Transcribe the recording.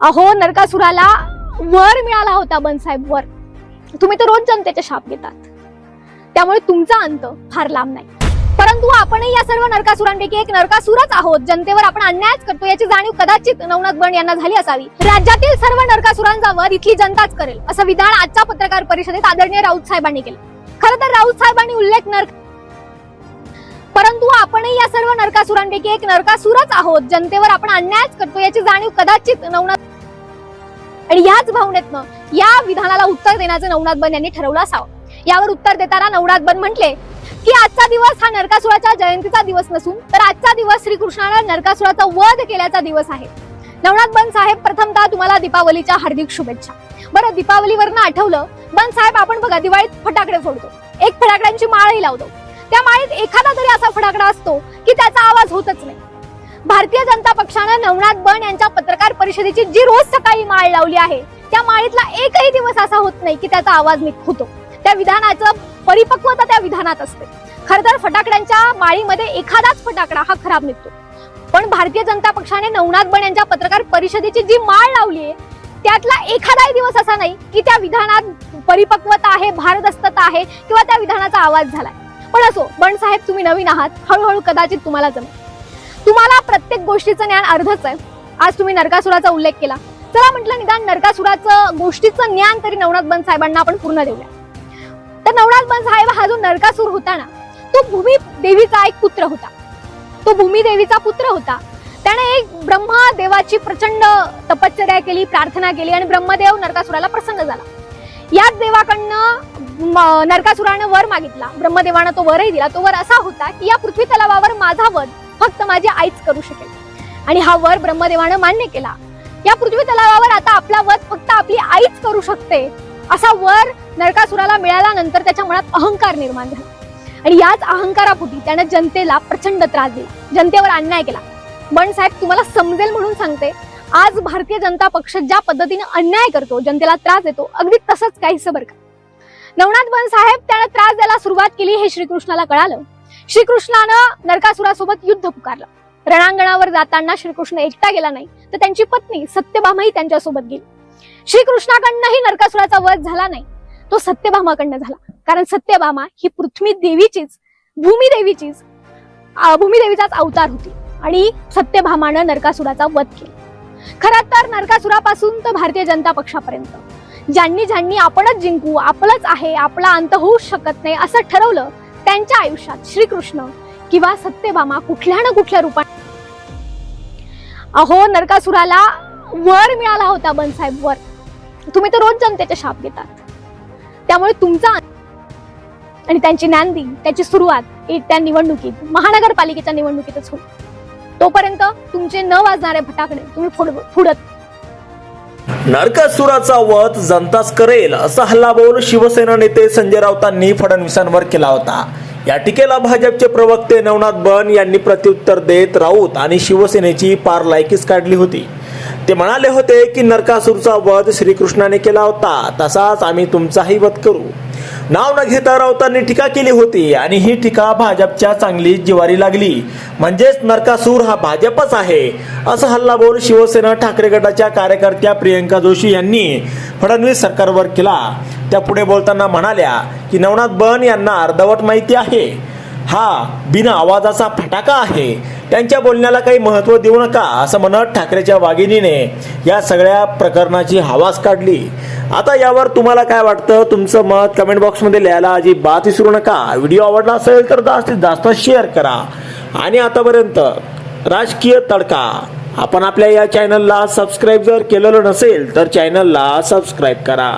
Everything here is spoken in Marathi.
अहो नरकासुराला वर मिळाला होता बनसाहेब वर. तुम्ही तर रोज जनतेचे शाप घेतात. त्यामुळे तुमचा अंत फार लांब नाही. परंतु आपणही या सर्व नरकासुरांपैकी एक नरकासुरच आहोत. जनतेवर आपण अन्यायच करतो याची जाणीव कदाचित नवनाथ बन यांना झाली असावी. राज्यातील सर्व नरकासुरांजावं इथली जनताच करेल असं विधान आजच्या पत्रकार परिषदेत आदरणीय राऊत साहेबांनी केलं. खर तर राऊत साहेबांनी उल्लेख नरक परंतु आपणही या सर्व नरकासुरांपैकी एक नरकासुरच आहोत. जनतेवर आपण अन्यायच करतो याची जाणीव कदाचित नवनाथ आणि याच भावनेतनं या विधानाला उत्तर देण्याचं नवनाथ बन यांनी ठरवलं असावं. यावर उत्तर देताना नवनाथ बन म्हटले की आजचा दिवस हा नरकासुराच्या जयंतीचा दिवस नसून तर आजचा दिवस श्रीकृष्णाला नरकासुराचा वध केल्याचा दिवस आहे. नवनाथ बन साहेब प्रथमतः तुम्हाला दीपावलीच्या हार्दिक शुभेच्छा. बरं दीपावलीवरनं आठवलं बन साहेब आपण बघा दिवाळीत फटाकडे फोडतो. एक फटाकड्यांची माळही लावतो. त्या माळीत एखादा तरी असा फटाकडा असतो की त्याचा आवाज होतच भारतीय जनता पक्षानं नवनाथ बन यांच्या पत्रकार परिषदेची जी रोज सकाळी माळ लावली आहे त्या माळीतला एकही दिवस असा होत नाही की त्याचा आवाज निघ होतो. त्या विधानाचं परिपक्वता त्या विधानात असते. खर तर फटाकड्यांच्या माळीमध्ये एखादाच फटाकडा हा खराब निघतो. पण भारतीय जनता पक्षाने नवनाथ बन यांच्या पत्रकार परिषदेची जी माळ लावली आहे त्यातला एखादाही दिवस असा नाही की त्या विधानात परिपक्वता आहे भारदस्तता आहे किंवा त्या विधानाचा आवाज झालाय. पण असो बन साहेब तुम्ही नवीन आहात. हळूहळू कदाचित तुम्हाला जमेल. तुम्हाला प्रत्येक गोष्टीचं ज्ञान अर्धच आहे. आज तुम्ही नरकासुराचा उल्लेख केला. चला म्हटलं निदान नरकासुराचं गोष्टीचं ज्ञान तरी नवनाथ बन साहेबांना आपण पूर्ण देऊया. तर नवनाथ बन साहेब हा जो नरकासूर होता ना तो भूमी देवीचा एक पुत्र होता. तो भूमी देवीचा पुत्र होता. त्याने एक ब्रह्मदेवाची प्रचंड तपश्चर्या केली प्रार्थना केली आणि ब्रह्मदेव नरकासुराला प्रसन्न झाला. याच देवाकडनं नरकासुरानं वर मागितला. ब्रह्मदेवानं तो वरही दिला. तो वर असा होता की या पृथ्वी तलावावर माझा वध फक्त माझी आईच करू शकेल. आणि हा वर ब्रह्मदेवानं मान्य केला. या पृथ्वी तलावावर आता आपला वध फक्त आपली आईच करू शकते असा वर नरकासुराला मिळाल्यानंतर त्याच्या मनात अहंकार निर्माण झाला. आणि याच अहंकारापोटी त्यानं जनतेला प्रचंड त्रास दिला. जनतेवर अन्याय केला. बन साहेब तुम्हाला समजेल म्हणून सांगते आज भारतीय जनता पक्ष ज्या पद्धतीने अन्याय करतो जनतेला त्रास देतो अगदी तसंच काहीच बरं का. नवनाथ बन साहेब त्यानं त्रास द्यायला सुरुवात केली हे श्रीकृष्णाला कळालं. श्रीकृष्णानं नरकासुरासोबत युद्ध पुकारलं. रणांगणावर जाताना श्रीकृष्ण एकटा गेला नाही तर त्यांची पत्नी सत्यभामाही त्यांच्यासोबत गेली. श्रीकृष्णाकडनंही नरकासुराचा वध झाला नाही तो सत्यभामाकडनं झाला. कारण सत्यभामा ही पृथ्वी देवीचीच भूमी देवीचीच भूमी देवीचाच अवतार होती. आणि सत्यभामानं नरकासुराचा वध केला. खरं तर नरकासुरापासून तर भारतीय जनता पक्षापर्यंत. ज्यांनी ज्यांनी आपणच जिंकू आपलंच आहे आपला अंत होऊ शकत नाही असं ठरवलं त्यांच्या आयुष्यात श्रीकृष्ण किंवा सत्यभामा कुठल्या ना कुठल्या रूपाने अहो नरकासुराला वर मिळाला होता बनसाहेब वर. तुम्ही तर रोज जनतेचे शाप घेतात. त्यामुळे तुमचा अंत आणि त्यांची नांदी त्याची सुरुवात त्या निवडणुकीत महानगरपालिकेच्या निवडणुकीतच होईल तोपर्यंत तुमचे न वाजणारे फटाकडे तुम्ही फुडत नरकासुराचा वध जनताच करेल असा हल्लाबोल शिवसेना नेते संजय राऊतांनी फडणवीसांवर केला होता. या टीकेला भाजपचे प्रवक्ते नवनाथ बन यांनी प्रत्युत्तर देत राऊत आणि शिवसेनेची पार लायकीच काढली होती. ते म्हणाले होते की नरकासूरचा वध श्रीकृष्णाने केला होता. तसाच आम्ही तुमचाही वध करू. नाव न घेता राऊतांनी टीका केली होती आणि ही टीका भाजपच्या चांगली जिवारी लागली. म्हणजेच नरकासूर हा भाजपच आहे असं हल्लाबोल शिवसेना ठाकरे गटाच्या कार्यकर्त्या प्रियंका जोशी यांनी फडणवीस सरकारवर केला. त्या पुढे बोलताना म्हणाल्या की नवनाथ बन यांना अर्धवट माहिती आहे. हा बिना आवाजाचा फटाका आहे. त्यांच्या बोलण्याला काही महत्त्व देऊ नका असं म्हणत ठाकरेच्या वाघिणीने या सगळ्या प्रकरणाची हवास काढली. आता यावर तुम्हाला काय वाटतं? तुमचं मत कमेंट बॉक्समध्ये लिहायला अजिबात विसरू नका. व्हिडिओ आवडला असेल तर जास्तीत जास्त शेअर करा. आणि आतापर्यंत राजकीय तडका. आपण आपल्या या चॅनलला सबस्क्राईब जर केलेलं नसेल तर चॅनलला सबस्क्राईब करा.